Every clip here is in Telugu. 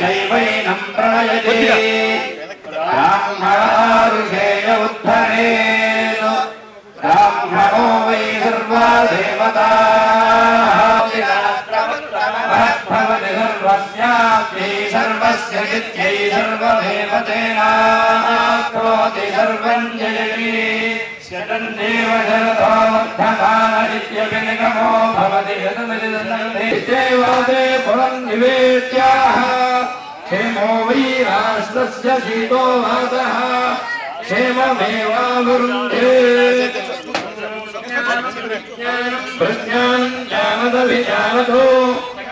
नैवैनं प्रणयते ब्राह्मणारुषेय उत्थरेण ब्राह्मणो वै सर्वा देवताः भवति सर्वस्याप्यै सर्वस्य नित्यै सर्वमेव भवति यतमिदे फलं निवेद्याः क्षेमो वै राष्ट्रस्य शीतो वातः क्षेममेवावरुन्धे प्रज्ञान् ज्ञानदभिजानतो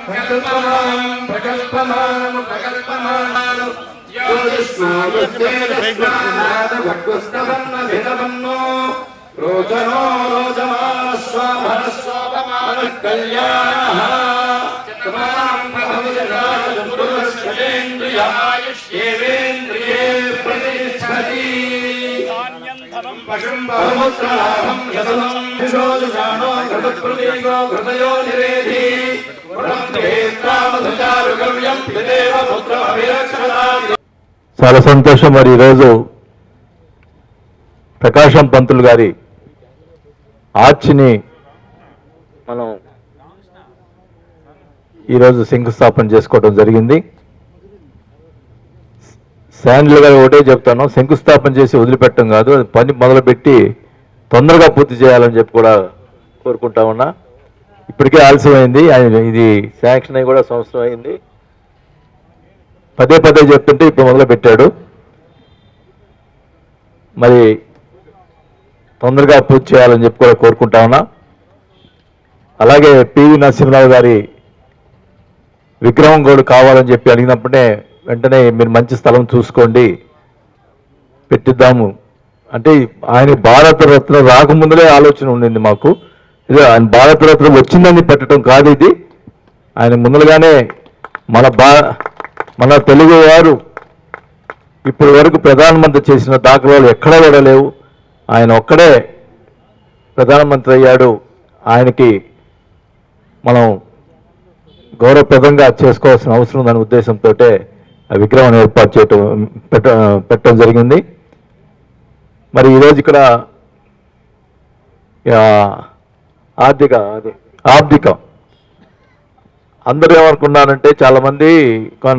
प्रकल्पमानं प्रकल्पमानं प्रकल्पमानं ज्योतिष्मागस्तेजस्मादभक्तस्तवन्नभितवन्नो रोचनो रोचमानस्वामनस्वापमानः చాలా సంతోషం మరి ఈరోజు ప్రకాశం పంతులు గారి ఆర్చిని మనం ఈరోజు శంకుస్థాపన చేసుకోవడం జరిగింది. శాండిల్ గారు ఒకటే చెప్తాను శంకుస్థాపన చేసి వదిలిపెట్టడం కాదు అది పని మొదలుపెట్టి తొందరగా పూర్తి చేయాలని చెప్పి కూడా కోరుకుంటా ఉన్నా. ఇప్పటికే ఆలస్యమైంది ఆయన ఇది శాంక్షన్ అయి కూడా సంవత్సరం అయింది. పదే పదే చెప్తుంటే ఇప్పుడు మొదలు పెట్టాడు మరి తొందరగా పూర్తి చేయాలని చెప్పి కూడా కోరుకుంటా ఉన్నా. అలాగే పివి నరసింహరావు గారి విగ్రహం కూడా కావాలని చెప్పి అడిగినప్పుడే వెంటనే మీరు మంచి స్థలం చూసుకోండి పెట్టిద్దాము. అంటే ఆయన భారతరత్న రాకముందులే ఆలోచన ఉండింది మాకు. ఇది ఆయన భారతరత్న వచ్చిందని పెట్టడం కాదు ఇది. ఆయన ముందుగానే మన బా మన తెలుగు వారు ఇప్పటి వరకు ప్రధానమంత్రి చేసిన దాఖలాలు ఎక్కడా కూడా లేవు. ఆయన ఒక్కడే ప్రధానమంత్రి అయ్యాడు. ఆయనకి మనం గౌరవప్రదంగా చేసుకోవాల్సిన అవసరం ఉందనే ఉద్దేశంతో ఆ విగ్రహం ఏర్పాటు చేయటం పెట్ట పెట్టడం జరిగింది. మరి ఈరోజు ఇక్కడ ఆర్థిక అది ఆర్థిక. అందరూ ఏమనుకున్నారంటే చాలామంది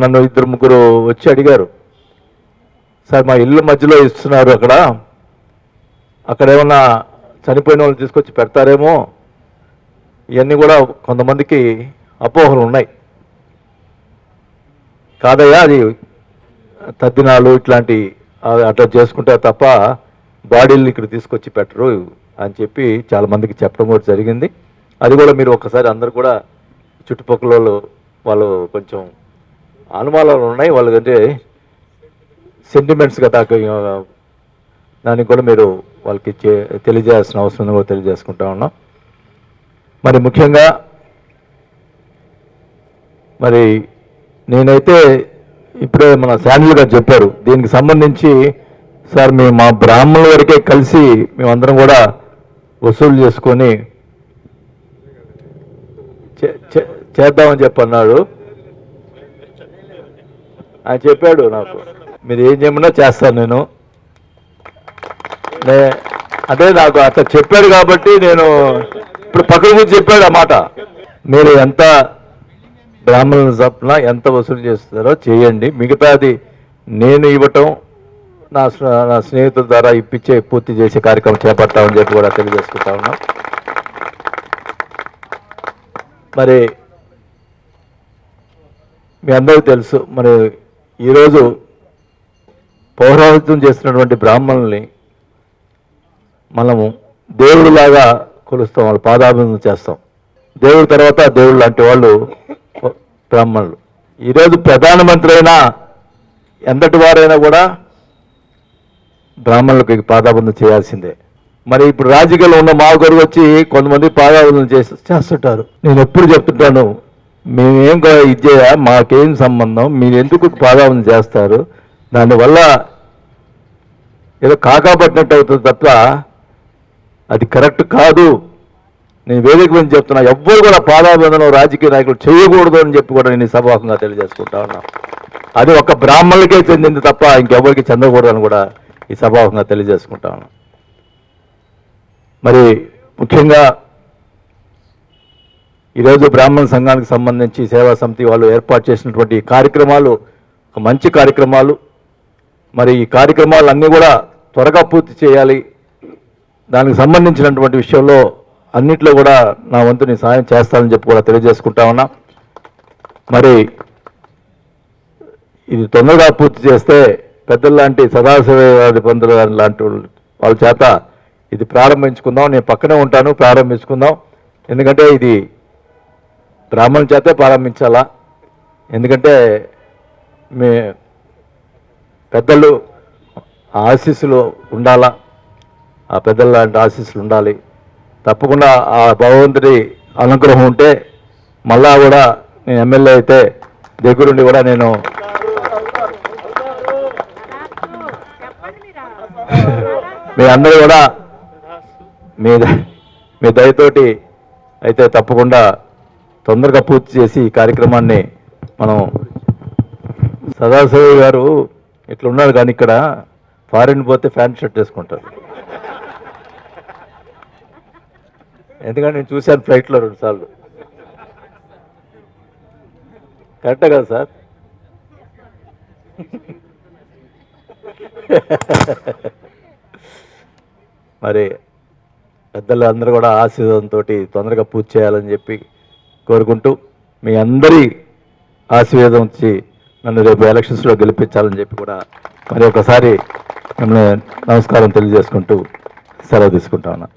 నన్ను ఇద్దరు ముగ్గురు వచ్చి అడిగారు. సార్ మా ఇల్లు మధ్యలో ఇస్తున్నారు అక్కడ. అక్కడ ఏమన్నా చనిపోయిన వాళ్ళు తీసుకొచ్చి పెడతారేమో? ఇవన్నీ కూడా కొంతమందికి అపోహలు ఉన్నాయి. కాదయ్యా అది తద్దినాలు ఇట్లాంటి అట్లా చేసుకుంటే తప్ప బాడీలు ఇక్కడ తీసుకొచ్చి పెట్టరు అని చెప్పి చాలా మందికి చెప్పడం కూడా జరిగింది. అది కూడా మీరు ఒకసారి అందరు కూడా చుట్టుపక్కల వాళ్ళు వాళ్ళు కొంచెం అనుమానాలు ఉన్నాయి. వాళ్ళకంటే సెంటిమెంట్స్ కదా దానికి కూడా మీరు వాళ్ళకి చే- తెలియజేయాల్సిన అవసరం కూడా తెలియజేసుకుంటా ఉన్నాం. మరి ముఖ్యంగా మరి నేనైతే ఇప్పుడే మన శాండిల్ గారు చెప్పారు దీనికి సంబంధించి సార్ మేము మా బ్రాహ్మణుల వరకే కలిసి మేమందరం కూడా వసూలు చేసుకొని చే- చే- చేద్దామని చెప్పన్నాడు. ఆయన చెప్పాడు నాకు మీరు ఏం చేయమన్నా చేస్తాను నేను. అదే నాకు అట్లా చెప్పాడు కాబట్టి నేను ఇప్పుడు పక్కన గురించి చెప్పాడు ఆ మాట. మీరు ఎంత బ్రాహ్మణుల తప్పున ఎంత వసూలు చేస్తారో చేయండి. మిగతాది నేను ఇవ్వటం నా నా స్నేహితుల ద్వారా ఇప్పించే పూర్తి చేసే కార్యక్రమం చేపడతామని చెప్పి కూడా తెలియజేసుకుంటా ఉన్నాం. మరి మీ అందరికీ తెలుసు మరి ఈరోజు పౌరాహిత్యం చేస్తున్నటువంటి బ్రాహ్మణుల్ని మనము దేవుడిలాగా కొలుస్తాం వాళ్ళు పాదాభివందనం చేస్తాం. దేవుడి తర్వాత దేవుడు లాంటి వాళ్ళు బ్రాహ్మణులు. ఈరోజు ప్రధానమంత్రి అయినా ఎంతటి వారైనా కూడా బ్రాహ్మణులకు పాదాబంధం చేయాల్సిందే. మరి ఇప్పుడు రాజకీయాల్లో ఉన్న మా కొరకు వచ్చి కొంతమంది పాదాబంధం చేసి చేస్తుంటారు. నేను ఎప్పుడు చెప్తుంటాను మేమేం గో- మాకేం సంబంధం మీరు ఎందుకు పాదాబంధం చేస్తారు? దానివల్ల ఏదో కాకాపట్టినట్టు అవుతుంది తప్ప అది కరెక్ట్ కాదు. నేను వేదిక మీద చెప్తున్నా ఎవ్వరు కూడా పాదాబంధనం రాజకీయ నాయకులు చేయకూడదు అని చెప్పి కూడా నేను ఈ తెలియజేసుకుంటా ఉన్నా. అది ఒక బ్రాహ్మణులకే చెందింది తప్ప ఇంకెవరికి చెందకూడదని కూడా ఈ సభాముఖంగా తెలియజేసుకుంటా ఉన్నా. మరి ముఖ్యంగా ఈరోజు బ్రాహ్మణ సంఘానికి సంబంధించి సేవా సమితి వాళ్ళు ఏర్పాటు చేసినటువంటి కార్యక్రమాలు ఒక మంచి కార్యక్రమాలు మరి ఈ కార్యక్రమాలు అన్నీ కూడా త్వరగా పూర్తి చేయాలి. దానికి సంబంధించినటువంటి విషయంలో అన్నిట్లో కూడా నా వంతు నేను సాయం చేస్తానని చెప్పి కూడా తెలియజేసుకుంటా ఉన్నా. మరి ఇది తొందరగా పూర్తి చేస్తే పెద్దలాంటి సదాశివాది పంతులు గారి లాంటి వాళ్ళ చేత ఇది ప్రారంభించుకుందాం. నేను పక్కనే ఉంటాను ప్రారంభించుకుందాం. ఎందుకంటే ఇది బ్రాహ్మణుల చేతే ప్రారంభించాలా? ఎందుకంటే మీ పెద్దలు ఆశీస్సులు ఉండాలా? ఆ పెద్దల లాంటి ఆశీస్సులు ఉండాలి. తప్పకుండా ఆ భగవంతుడి అనుగ్రహం ఉంటే మళ్ళా కూడా నేను ఎమ్మెల్యే అయితే దగ్గరుండి కూడా నేను మీ అందరూ కూడా మీ మీ దయతోటి అయితే తప్పకుండా తొందరగా పూర్తి చేసి ఈ కార్యక్రమాన్ని మనం సదాశివ గారు ఇట్లా ఉన్నారు కానీ ఇక్కడ ఫారిన్ పోతే ఫ్యాన్ షర్ట్ వేసుకుంటారు. ఎందుకంటే నేను చూశాను ఫ్లైట్లో రెండు సార్లు కదా సార్? మరి పెద్దలు అందరూ కూడా ఆశీర్వాదంతో తొందరగా పూర్తి చేయాలని చెప్పి కోరుకుంటూ మీ అందరి ఆశీర్వేదం వచ్చి నన్ను రేపు ఎలక్షన్స్లో గెలిపించాలని చెప్పి కూడా మరి ఒకసారి మిమ్మల్ని నమస్కారం తెలియజేసుకుంటూ సెలవు తీసుకుంటా ఉన్నా.